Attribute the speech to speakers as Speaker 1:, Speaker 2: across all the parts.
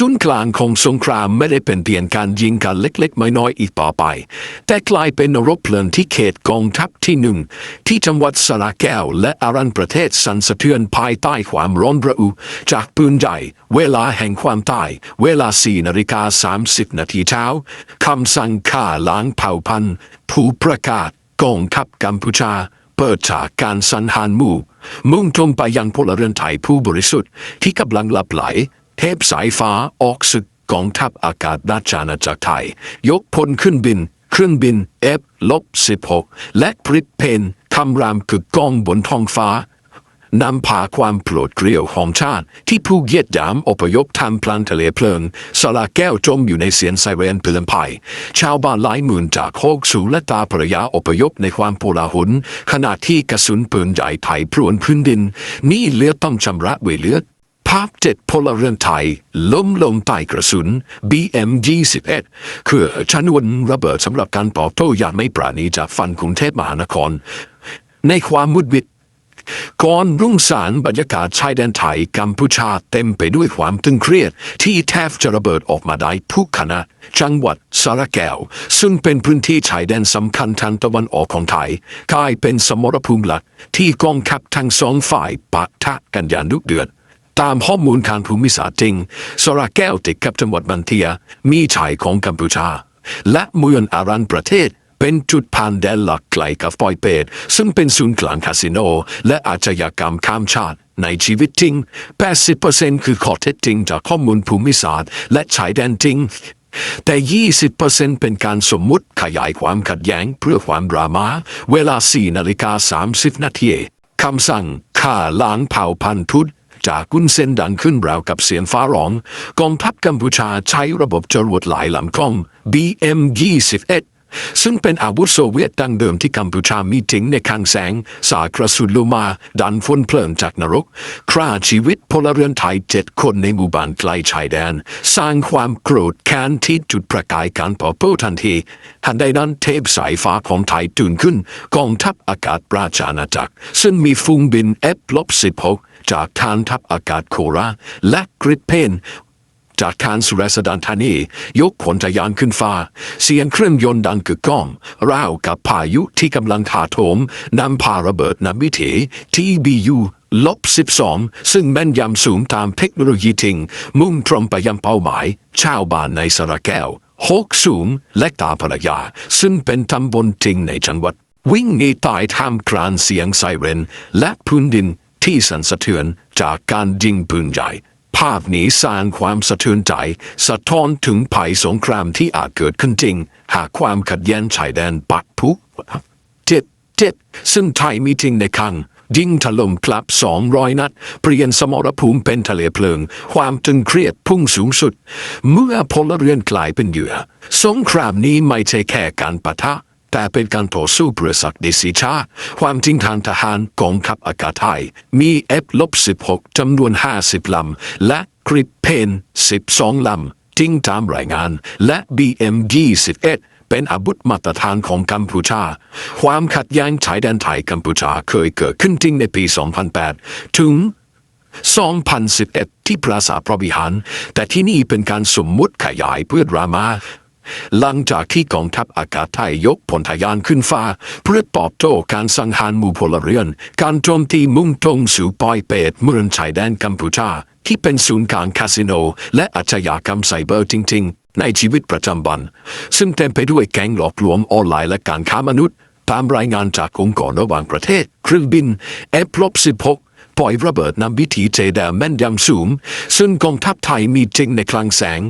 Speaker 1: ศูนย์กลางของสงครามไม่ได้เป็นเพียงการยิงกันเล็กๆน้อยๆอีกต่อไป แต่กลายเป็นนรบเพลิงที่เขตกองทัพที่หนึ่งที่จังหวัดสระแก้วและอารันประเทศสันสะเทือนภายใต้ความร้อนระอุจากปืนใหญ่เวลาแห่งความตาย เวลาสี่นาฬิกาสามสิบนาทีเช้าคำสั่งฆ่าล้างเผ่าพันธุ์ ผู้ประกาศกองทัพกัมพูชาเปิดฉากการสันหารหมู่ มุ่งตรงไปยังพลเรือนไทยผู้บริสุทธิ์ที่กำลังหลับไหล เทพสายฟ้าออกศึกกองทัพอากาศราชอาณาจักรไทย ยกพลขึ้นบิน เครื่องบิน F ลบ16และพริตเพนคำรามกึกก้องบนท้องฟ้านำพาความโปรดเกลียวของชาติ ที่ผู้เยียดยามอพยพทำพลันทะเลเพลิงสลาแก้วจมอยู่ในเสียงไซเรนเพลินภัย ชาวบ้านหลายหมื่นจากโคกสูและตาภรยาอพยพในความโปลาหุนขณะที่กระสุนปืนใหญ่ไทยพรวนพื้นดิน นี่เลือดต้องชำระเวเลือด ภาพเจ็ดพลเรือนไทยล้มลงใต้กระสุน BM 21 คือชนวนระเบิดสำหรับการตอบโต้อย่างไม่ปราณีจากฟันกรุงเทพมหานคร ในความมุดวิดก่อนรุ่งสารบรรยากาศชายแดนไทยกัมพูชาเต็มไปด้วยความตึงเครียด ที่แทบจะระเบิดออกมาได้ทุกขณะจังหวัดสระแก้ว ซึ่งเป็นพื้นที่ชายแดนสำคัญทางตะวันออกของไทยกลายเป็นสมรภูมิหลักที่กองทัพทั้งสองฝ่ายปะทะกันอย่างดุเดือด ตามข้อมูลทางภูมิศาสตร์จริงสระแก้วติดกับจังหวัดบันเทีย มีชายของกัมพูชา และเมืองอารันประเทศ เป็นจุดผ่านแดนหลักไกลกับปอยเปตซึ่งเป็นศูนย์กลางคาสิโน และอาชญากรรมข้ามชาติ ในชีวิตจริง 80%คือข้อเท็จจริงจากข้อมูลภูมิศาสตร์ และชายแดนจริง แต่ 20%เป็นการสมมุติขยายความขัดแย้งเพื่อความดรามา เวลา4นาฬิกา30นาทีคำสั่งฆ่าล้างเผ่าพันธุ์พุทธ จากกุนเซนดังขึ้นราวกับเสียงฟ้าร้องกองทัพกัมพูชาใช้ระบบจรวดหลายลำกล้อง BM 21 ซึ่งเป็นอาวุธโซเวียตดั้งเดิมที่กัมพูชามีถึงในคังแสง สากระสุนลงมา ดันฝุ่นเพลิงจากนรกฆ่าชีวิตพลเรือนไทยเจ็ดคนในหมู่บ้านใกล้ชายแดน สร้างความโกรธแค้นที่จุดประกายการเผาโป้ทันที ทันใดนั้นเทพสายฟ้าของไทยตื่นขึ้น กองทัพอากาศราชอาณาจักร ซึ่งมีฟูงบิน F ลบ16 จากฐานทัพอากาศโคราและกริดเพนจากคานสุรสดานธานียกผลทะยานขึ้นฟ้า เสียงเครื่องยนต์ดังกึกก้องราวกับพายุที่กำลังถาโถมนำพาระเบิดนำวิถี TBU ลบ12 ซึ่งแม่นยำสูงตามเทคโนโลยีทิง มุ่งตรงไปยังเป้าหมาย ชาวบ้านในสระแก้วโคกสูงและตาภรรยา ซึ่งเป็นตำบลจริงในจังหวัด วิ่งหนีตายท่ามกลางเสียงไซเรน และพื้นดิน ที่สั่นสะเทือนจากการยิงปืนใหญ่ ภาพนี้สร้างความสะเทือนใจ สะท้อนถึงภัยสงครามที่อาจเกิดขึ้นจริง หากความขัดแย้งชายแดนปักพุเจ็ดเจ็ดซึ่งไทยมีจริงในครั้งยิงถล่มกลับสองร้อยนัด เปลี่ยนสมรภูมิเป็นทะเลเพลิง ความตึงเครียดพุ่งสูงสุด เมื่อพลเรือนกลายเป็นเหยื่อ สงครามนี้ไม่ใช่แค่การปะทะ แต่เป็นการต่อสู้เพื่อศักดิ์ศรีชาความจริงทางทหารกองทัพอากาศไทย มี F-16 จำนวน50ลำ และกริปเพน12ลำจริงตามรายงาน และ BM 21เป็นอาวุธมาตรฐานของกัมพูชา ความขัดแย้งชายแดนไทยกัมพูชาเคยเกิดขึ้นจริงในปี 2008 ถึง 2011 ที่ปราสาทพระวิหาร แต่ที่นี่เป็นการสมมุติขยายเพื่อดรามา หลังจากที่กองทัพอากาศไทยยกพลทหารขึ้นฟ้า เพื่อตอบโต้การสังหารมู่พลเรือน การโจมตีมุ่งตรงสู่ปอยเปตเมืองชายแดนกัมพูชา ที่เป็นศูนย์กลางคาสิโน และอาชญากรรมไซเบอร์จริง ๆ ในชีวิตประจำวัน ซึ่งเต็มไปด้วยแก๊งหลอกลวงออนไลน์และการค้ามนุษย์ตามรายงานจากองค์กรระหว่างประเทศเครื่องบิน F-16 ปล่อยระเบิดนำวิธีเจดาแม่นยำสูงซึ่งกองทัพไทยมีจริงในคลังแสง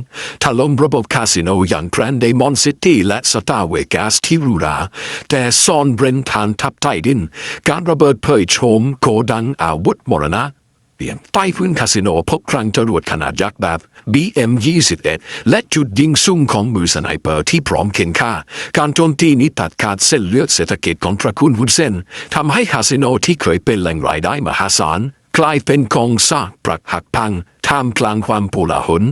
Speaker 1: ถล่มระบบคาสิโนอย่างแกรนเดมอนซิตี้และสตาร์เวกัสที่รูราแต่ซ่อนเร้นทานทัพไทยดิน การระเบิดเผยโฉมโกดังอาวุธมรณะ เปี่ยมใต้พื้นคาสิโนพบคลังจรวดขนาดยักษ์แบบ BM21 และจุดยิงซุ่มของมือสไนเปอร์ที่พร้อมเข็นฆ่า การโจมตีนี้ตัดขาดเส้นเลือดเศรษฐกิจของตระกูลฮุนเซนทำให้คาสิโนที่เคยเป็นแหล่งรายได้มหาศาลกลายเป็นกองซากปรักหักพังท่ามกลางความโผลาหน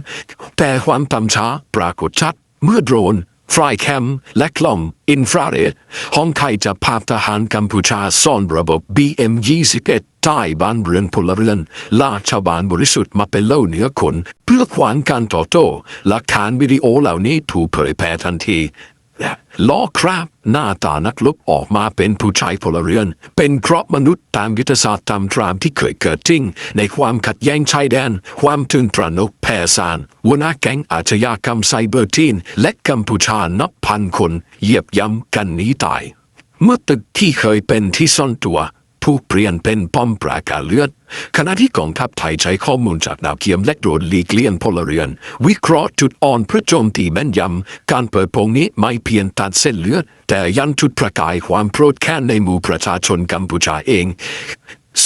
Speaker 1: แต่ความตำช้าปรากฏชัด เมื่อโดรนฟรายแคมและกล้องอินฟราเรดห้องไทยจะภาพทหารกัมพูชาซ่อนระบบ BM21 ใต้บ้านเรือนพลเรือนลาชาวบ้านบริสุทธิ์มาเป็นเล่าเหนือคน เพื่อขวางการต่อโต้หลักฐานวิดีโอเหล่านี้ถูกเผยแพร่ทันทีล้อครับหน้าตานักลบออกมาเป็นผู้ชายพลเรือน เป็นคราะห์มนุษย์ตามยุทธศาสตร์ตามตรามที่เคยเกิดจริง ในความขัดแย้งชายแดน ความตื่นตระหนกแพร่ซานวนาแก๊งอาชญากรรมไซเบอร์ทีน และกัมพูชานับพันคนเหยียบย่ำกันหนีตาย เมื่อตึกที่เคยเป็นที่ซ่อนตัว ถูกเปลี่ยนเป็นป้อมปราการเลือด ขณะที่กองทัพไทยใช้ข้อมูลจากดาวเทียมและโดรนลีกเลียนพลเรือน วิเคราะห์จุดอ่อนเพื่อโจมตีแม่นยำ การเปิดโปงนี้ไม่เพียงตัดเส้นเลือด แต่ยันจุดประกายความโปรดแค้นในหมู่ประชาชนกัมพูชาเอง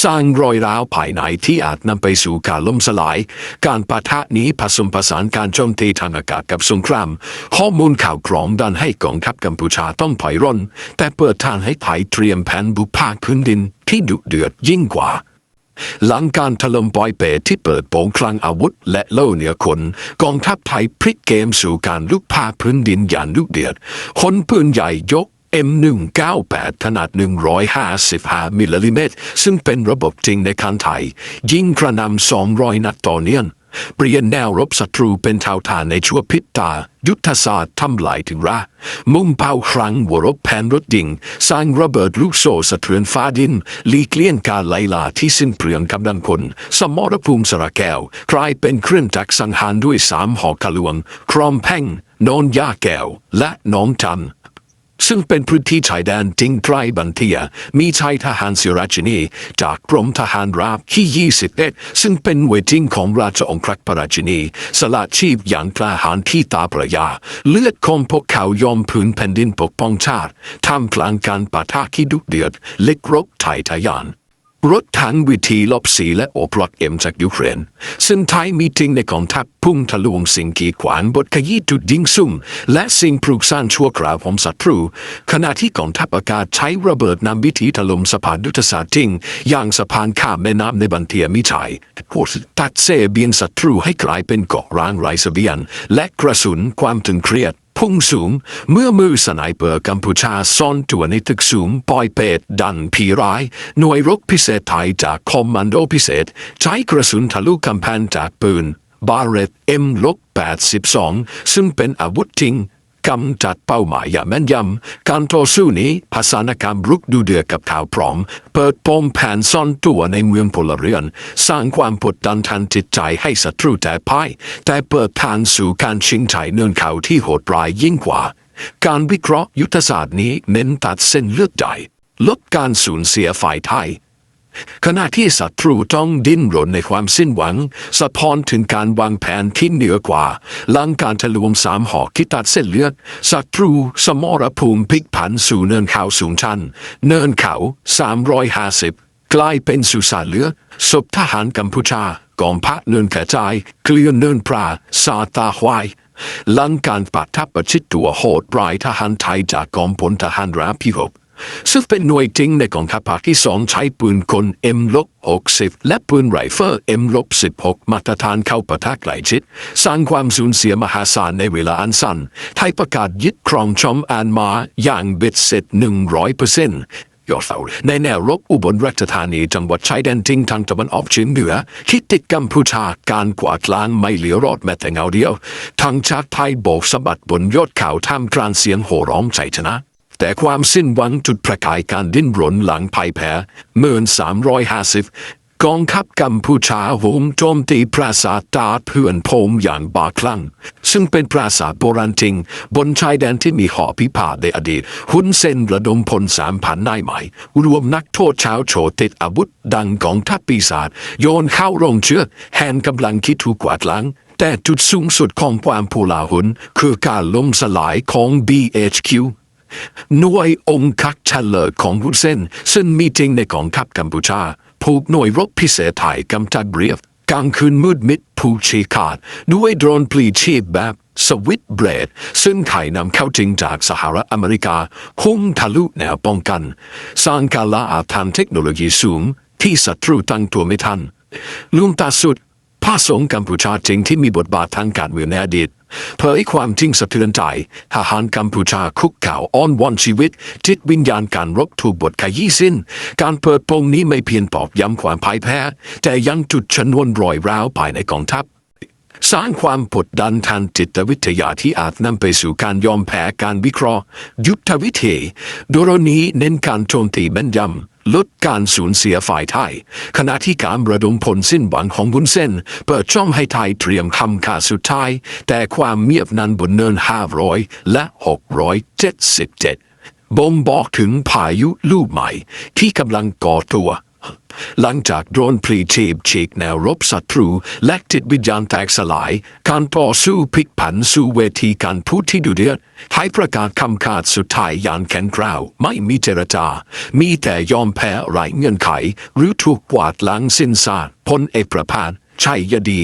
Speaker 1: สร้างรอยร้าวภายในที่อาจนำไปสู่การล่มสลาย การปะทะนี้ผสมผสานการโจมตีทางอากาศกับสงคราม ข้อมูลข่าวกรองดันให้กองทัพกัมพูชาต้องถอยร่น แต่เปิดทางให้ไทยเตรียมแผนบุกภาคพื้นดินที่ดุเดือดยิ่งกว่า หลังการถล่มปอยเปที่เปิดโปงคลังอาวุธ และเล่าเหนือคนกองทัพไทยพลิกเกมสู่การลุกพาพื้นดินอย่างดุเดือดคนปืนใหญ่ยก M198 ขนาด 155 มิลลิเมตร ซึ่งเป็นระบบจริงในคันไทย ยิงกระหนำ200นัดต่อเนื่องเปลี่ยนแนวรบศัตรูเป็นเท่าทานในชั่วพริบตา ยุทธศาสตร์ทำลายถึงระ มุ่งเป้าครั้งหัวรบแผนรถดิ่ง สร้างระเบิดลูกโซ่สะเทือนฟ้าดินลีกเลี่ยงการไล่ล่าที่สิ้นเปลืองกำลังคนสมรภูมิสระแก้วกลายเป็นเครื่องจักรสังหารด้วยสามหอกกะลวง ครอมแพ่งโนนยาแก้ว และน้องจัน ซึ่งเป็นพื้นที่ชายแดนจิงไกรบันเทีย มีชายทหารสิราชินี จากกรมทหารราบที่ 21 ซึ่งเป็นเวทิงของราชองครักษ์พระราชินี สละชีพอย่างกล้าหาญที่ตาประยา เลือดของพวกเขายอมพื้นแผ่นดินปกป้องชาติท่ามกลางการปะทะที่ดุเดือดเล็กรกไทยทะยาน รถถังวิธีลบสีและโอปลอดเอ็มจากยูเครนซึ่งไทยมีจริงในกองทัพพุ่งทะลวงสิ่งกีดขวางบทขยี้จุดยิงซุ่ม และสิ่งปลูกสร้างชั่วคราวของศัตรู ขณะที่กองทัพอากาศใช้ระเบิดนำวิธีถล่มสะพานยุทธศาสตร์จริงอย่างสะพานข้ามแม่น้ำในบันเทียมิชัยโคตัดเซเบียนศัตรูให้กลายเป็นเกาะร้างไร้เสบียงและกระสุนความตึงเครียดพุ่งสูง เมื่อมือสไนเปอร์กัมพูชาซ่อนตัวในตึกสูงปล่อยเป็ดันผีร้าย หน่วยรบพิเศษไทยจากคอมมานโดพิเศษ ใช้กระสุนทะลุกำแพงจากปืนบาเรตเอ็มลบ82ซึ่งเป็นอาวุธจริง กำจัดเป้าหมายอย่างแม่นยำการต่อสู้นี้ภาษานกรรมรุกดูเดือดกับข่าวพร้อม เปิดปมแผนซ่อนตัวในเมืองพลเรือน สร้างความกดดันทางจิตใจให้ศัตรูแต่พ่ายแต่เปิดทางสู่การชิงชัยเนินเขาที่โหดร้ายยิ่งกว่า การวิเคราะห์ยุทธศาสตร์นี้เน้นตัดเส้นเลือดใหญ่ลดการสูญเสียฝ่ายไทย ขณะที่ศัตรูต้องดิ้นรนในความสิ้นหวัง สะท้อนถึงการวางแผนที่เหนือกว่า หลังการทะลวงสามหอกที่ตัดเส้นเลือดศัตรูสมรภูมิพลิกผันสู่เนินเขาสูงชัน เนินเขา 350 กลายเป็นสุสานเลือดศพทหารกัมพูชากองพักเนินกระจายเกลียนเนินปลาซาตาควายหลังการปะทับประชิดตัวโหดรายทหารไทยจากกองพลทหารราบที่หก ซึ่งเป็นหน่วยจริงในกองทัพภาคที่สองใช้ปืนกล M-60 และปืนไรเฟิล M-16 มาตรฐานเข้าปะทะไกลชิด สร้างความสูญเสียมหาศาลในเวลาอันสั้นไทยประกาศยึดครองชอมอานมาอย่างเบ็ดเสร็จ100%ยอดเสาในแนวรบอุบลราชธานีจังหวัดชายแดนทิ้งทางตะวันออกเฉียงเหนือที่ติดกัมพูชาการกวาดล้างไม่เหลือรอดแม้แต่เงาเดียว ทางชาติไทยโบกสะบัดบนยอดเขาท่ามกลางเสียงโห่ร้องใจชนะ แต่ความสิ้นหวังจุดประกายการดิ้นรนหลังพ่ายแพ้เมื่อสามร้อยห้าสิบกองทัพกัมพูชาโหมโจมตีปราสาทตาเพื่อนพมอย่างบาคลั่ง ซึ่งเป็นปราสาทโบราณจริง บนชายแดนที่มีหอพิพาทในอดีต หุนเซนระดมพลสามพันนายใหม่ รวมนักโทษชาวโฉติดอาวุธดังกองทัพปีศาจโยนเข้าโรงเชือแหนกำลังคิดถูกกวาดล้างแต่จุดสูงสุดของความผูลาหุนคือการล่มสลายของ BHQ หน่วยองค์คักเฉลิมของฮุนเซนซึ่งมีจริงในกองทัพกัมพูชาผูกหน่วยรบพิเศษไทยกำจัดเรียบกลางคืนมืดมิดผู้ชีขาดด้วยโดรนพลีชีพแบบสวิตเบรด ซึ่งไทยนำเข้าจริงจากสหรัฐอเมริกาพุ่งทะลุแนวป้องกันสร้างการละอาทางเทคโนโลยีสูง ที่ศัตรูตั้งตัวไม่ทันลุงตาสุดภระสงฆ์กัมพูชาจริงที่มีบทบาททางการเมืองในอดีต เผยความจริงสะเทือนใจทหารกัมพูชาคุกเข่าอ้อนวอนชีวิต จิตวิญญาณการรบถูกบทขยี้สิ้น การเปิดโปงนี้ไม่เพียงตอกย้ำความพ่ายแพ้ แต่ยังจุดชนวนรอยร้าวภายในกองทัพสร้างความกดดันทางจิตวิทยาที่อาจนำไปสู่การยอมแพ้การวิเคราะห์ ยุทธวิธีโดยนี้เน้นการโจมตีแม่นยำ ลดการสูญเสียฝ่ายไทย ขณะที่การระดมพลสิ้นหวังของบุญเส้น เปิดช่องให้ไทยเตรียมคำขาสุดท้าย แต่ความเงียบนั้นบนเนิน500 และ 677บ่งบอกถึงพายุลูกใหม่ที่กำลังก่อตัว หลังจากโดรนพลีชีพฉีกแนวรบศัตรูและจิตวิญญาณแตกสลาย การต่อสู้พลิกผันสู่เวทีการพูดที่ดุเดือดให้ประกาศคำขาดสุดท้ายอยานแข็งกร้าว ไม่มีเจรจา มีแต่ยอมแพ้ไร้เงื่อนไข หรือถูกกวาดล้างสิ้นซากพลเอกประพานชัยยดี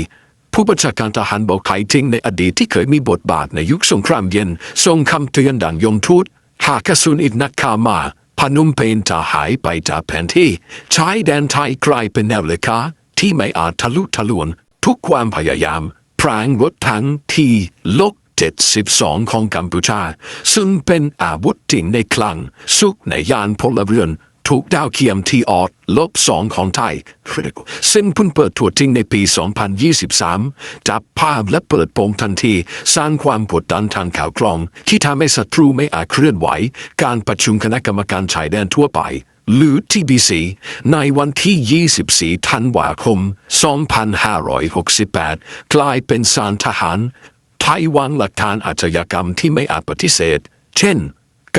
Speaker 1: ผู้บัญชาการทหารบอกไทยทิ้งในอดีตที่เคยมีบทบาทในยุคสงครามเย็นทรงคำเตือนดังยมทูตหากกระสุนอีกนักขามา พนุมเพนจะหายไปจากแผนที่ชายแดนไทยกลายเป็นแนวเลขาที่ไม่อาจทะลุทะลวงทุกความพยายาม พรางรถถังที่ลก72 ของกัมพูชา ซึ่งเป็นอาวุธจริงในคลัง สุกในยานพลเรือน ถูกดาวเคียมที่ออดลบสองของไทย Critical ซึ่งเพิ่งเปิดตัวจริงในปี 2023 จับภาพและเปิดโปงทันที สร้างความกดดันทางข่าวกรอง ที่ทำให้ศัตรูไม่อาจเคลื่อนไหว การประชุมคณะกรรมการชายแดนทั่วไป หรือ TBC ในวันที่ 24 ธันวาคม 2568 กลายเป็นสารทหารไทยวางหลักฐานอาชญากรรมที่ไม่อาจปฏิเสธ เช่น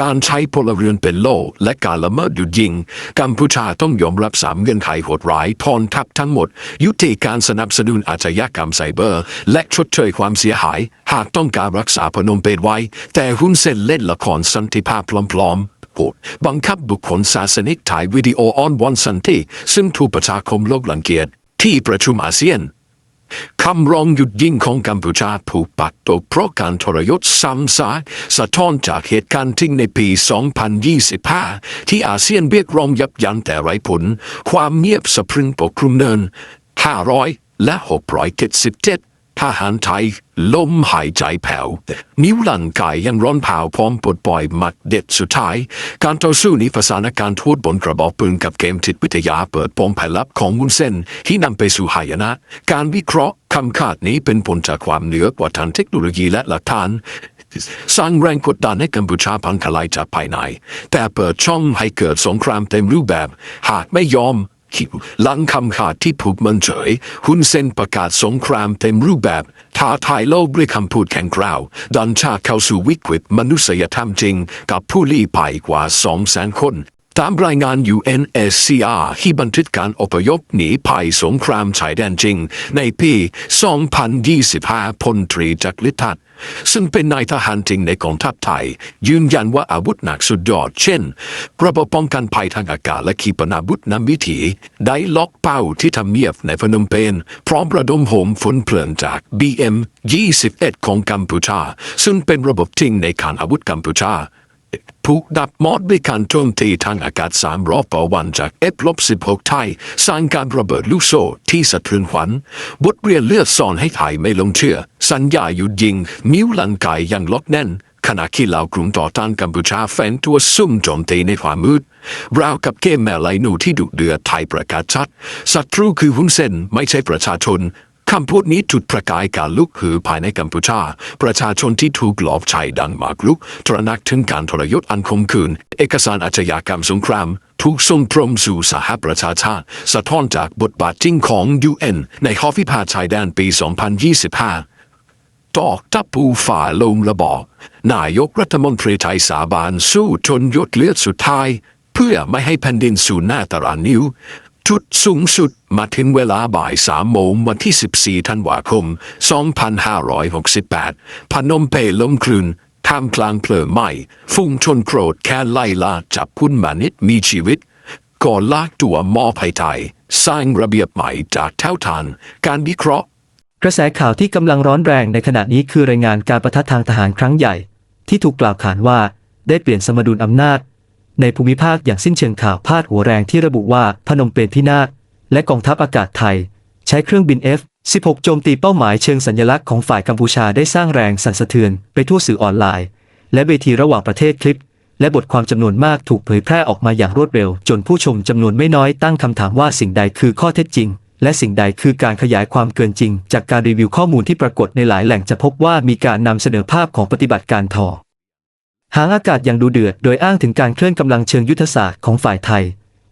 Speaker 1: การใช้พลเรือนเป็นโล่และการละเมิดหยุดยิง กัมพูชาต้องยอมรับสามเงื่อนไขโหดร้ายทอนทัพทั้งหมด ยุติการสนับสนุนอาชญากรรมไซเบอร์ และชดเชยความเสียหาย หากต้องการรักษาพนมเปญไว้ แต่หุ้นเส้นเล่นละครสันติภาพปลอมๆโหดบังคับบุคคลศาสนิกถ่ายวิดีโอออนวอนสันติซึ่งถูกประชาคมโลกลังเกียจที่ประชุมอาเซียน คำร้องหยุดยิงของกัมพูชาถูกปัดตกเพราะการทรยศซ้ำซากสะท้อนจากเหตุการณ์ทิ้งในปี 2025 ที่อาเซียนเรียกร้องยับยั้งแต่ไร้ผล ความเงียบสะพรึงปกคลุมเนิน 500 และ 677 ทหารไทยล้มหายใจแผ่วนิ้วลังกายยังร้อนเผาพร้อมปลดปล่อยมัดเด็ดสุดท้าย การต่อสู้นี้ประสานการทูตบนกระบอกปืนกับเกมจิตวิทยาเปิดปงแผ่ลับของมุนเส้นที่นำไปสู่หายนะ การวิเคราะห์คำขาดนี้เป็นผลจากความเหนือกว่าทางเทคโนโลยีและหลักฐานสร้างแรงกดดันให้กัมพูชาพังทลายจากภายใน แต่เปิดช่องให้เกิดสงครามเต็มรูปแบบ หากไม่ยอม หลังคำขาดที่ผูกมันเฉยหุ้นเส้นประกาศสงครามเต็มรูปแบบท้าทายโลกด้วยคำพูดแข็งกร้าวดันชาติเข้าสู่วิกฤตมนุษยธรรมจริง กับผู้ลี้ภัยกว่าสองแสนคน ตามรายงาน UNSCR ที่บันทึกการอพยพหนีภัยสงครามชายแดนจริง ในปี 2025 พลตรีจักริทัศน์ซึ่งเป็นนายทหารจริงในกองทัพไทย ยืนยันว่าอาวุธหนักสุดยอด เช่น ระบบป้องกันภัยทางอากาศและขีปนาวุธนำวิถี ได้ล็อกเป้าที่ทำเนียบในพนมเปญพร้อมระดมโหมฝนเพลินจาก BM 21 ของกัมพูชา ซึ่งเป็นระบบจริงในขานอาวุธกัมพูชา ผูกดับมอดด้วยการโจมตีทางอากาศสามรอบต่อวันจาก F-16 ไทยสร้างการระเบิดลูกโซ่ที่สะเทือนขวัญบทเรียนเลือดสอนให้ไทยไม่ลงเชื่อ สัญญาหยุดยิงนิ้วลังกายยังล็อกแน่นขณะที่เหล่ากลุ่มต่อต้านกัมพูชาแฝงตัวซุ่มโจมตีในความมืดราวกับเกมแม่ไหลหนูที่ดุเดือดไทยประกาศชัดศัตรูคือหุ้นเส้นไม่ใช่ประชาชน คำพูดนี้จุดประกายการลุกฮือภายในกัมพูชา ประชาชนที่ถูกหลอกใช้ดังมากรุก ตระหนักถึงการทรยศอันคมขืน เอกสารอาชญากรรมสงคราม ถูกส่งตรงสู่สหประชาชาติ สะท้อนจากบทบาทจริงของ UN ในข้อพิพาทชายแดนปี 2025 ตอกทับปูฝ่าลงระบอกนายกรัฐมนตรีไทยสาบานสู้จนยดเลือดสุดท้าย เพื่อไม่ให้แผ่นดินสู่หน้าตารางนิ้วจุดสูงสุด มาถึงเวลาบ่ายสามโมงวันที่ 14 ธันวาคม 2568 พนมเปญล้มคลืนท่ามกลางเพลิงไหม้ฟุ้งชนโกรธแค่ไล่ล่าจับคุณมานิดมีชีวิตก่อลากตัวมอภัยไทย สร้างระเบียบใหม่จากเท่าทาน การวิเคราะห์
Speaker 2: กระแสข่าวที่กำลังร้อนแรงในขณะนี้คือรายงานการประทะทางทหารครั้งใหญ่ ที่ถูกกล่าวขานว่าได้เปลี่ยนสมดุลอำนาจ ในภูมิภาคอย่างสิ้นเชิงข่าวพาดหัวแรงที่ระบุว่าพนมเปญพินาศ และกองทัพอากาศไทย ใช้เครื่องบิน F 16 โจมตีเป้าหมายเชิงสัญลักษณ์ของฝ่ายกัมพูชาได้สร้างแรงสั่นสะเทือนไปทั่วสื่อออนไลน์ และเวทีระหว่างประเทศคลิป และบทความจำนวนมากถูกเผยแพร่ออกมาอย่างรวดเร็ว จนผู้ชมจำนวนไม่น้อยตั้งคำถามว่าสิ่งใดคือข้อเท็จจริง และสิ่งใดคือการขยายความเกินจริง จากการรีวิวข้อมูลที่ปรากฏในหลายแหล่งจะพบว่ามีการนำเสนอภาพของปฏิบัติการทอหางอากาศอย่างดูเดือด โดยอ้างถึงการเคลื่อนกำลังเชิงยุทธศาสตร์ของฝ่ายไทย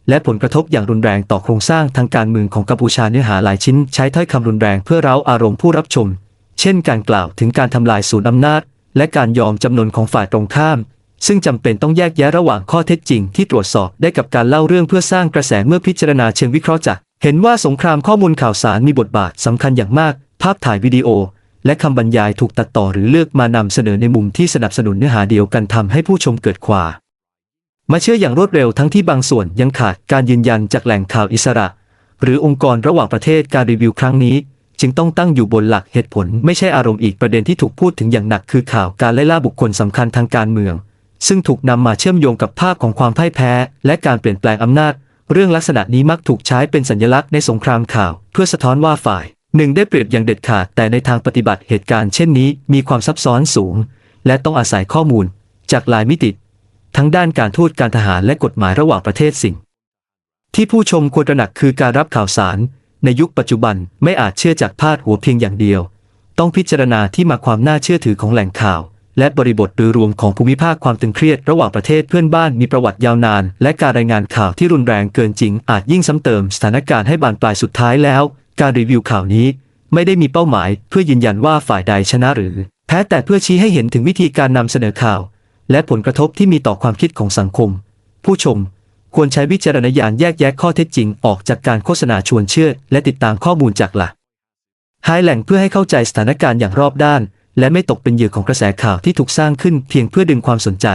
Speaker 2: และผลกระทบอย่างรุนแรงต่อโครงสร้างทางการเมืองของกัมพูชาเนื้อหาหลายชิ้นใช้ถ้อยคำรุนแรงเพื่อเร้าอารมณ์ผู้รับชม เช่นการกล่าวถึงการทำลายศูนย์อำนาจ และการยอมจำนนของฝ่ายตรงข้าม ซึ่งจำเป็นต้องแยกแยะระหว่างข้อเท็จจริงที่ตรวจสอบได้กับการเล่าเรื่องเพื่อสร้างกระแสเมื่อพิจารณาเชิงวิเคราะห์จากเห็นว่าสงครามข้อมูลข่าวสารมีบทบาทสำคัญอย่างมาก ภาพถ่ายวิดีโอ และคำบรรยายถูกตัดต่อหรือเลือกมานำเสนอในมุมที่สนับสนุนเนื้อหาเดียวกันทำให้ผู้ชมเกิดขวาม มาเชื่ออย่างรวดเร็วทั้งที่บางส่วนยังขาดการยืนยันจากแหล่งข่าวอิสระ หรือองค์กรระหว่างประเทศการรีวิวครั้งนี้ จึงต้องตั้งอยู่บนหลักเหตุผล ไม่ใช่อารมณ์อีกประเด็นที่ถูกพูดถึงอย่างหนักคือข่าวการไล่ล่าบุคคลสำคัญทางการเมือง ซึ่งถูกนำมาเชื่อมโยงกับภาพของความพ่ายแพ้ และการเปลี่ยนแปลงอำนาจ เรื่องลักษณะนี้มักถูกใช้เป็นสัญลักษณ์ในสงครามข่าว เพื่อสะท้อนว่าฝ่ายหนึ่งได้เปรียบอย่างเด็ดขาดแต่ในทางปฏิบัติเหตุการณ์เช่นนี้ มีความซับซ้อนสูง และต้องอาศัยข้อมูล จากหลายมิติ ทั้งด้านการทูตการทหารและกฎหมายระหว่างประเทศสิ่ง ที่ผู้ชมควรตระหนักคือการรับข่าวสาร ในยุคปัจจุบันไม่อาจเชื่อจากพาดหัวเพียงอย่างเดียว ต้องพิจารณาที่มาความน่าเชื่อถือของแหล่งข่าว และบริบทโดยรวมของภูมิภาคความตึงเครียดระหว่างประเทศเพื่อนบ้านมีประวัติยาวนาน และการรายงานข่าวที่รุนแรงเกินจริง อาจยิ่งซ้ำเติมสถานการณ์ให้บานปลายสุดท้ายแล้ว การรีวิวข่าวนี้ ไม่ได้มีเป้าหมาย เพื่อยืนยันว่าฝ่ายใดชนะหรือแพ้แต่เพื่อชี้ให้เห็นถึงวิธีการนำเสนอข่าว และผลกระทบที่มีต่อความคิดของสังคม ผู้ชมควรใช้วิจารณญาณแยกแยะข้อเท็จจริงออกจากการโฆษณาชวนเชื่อ และติดตามข้อมูลจากหลักหายแหล่งเพื่อให้เข้าใจสถานการณ์อย่างรอบด้าน และไม่ตกเป็นเหยื่อของกระแสข่าวที่ถูกสร้างขึ้นเพียงเพื่อดึงความสนใจ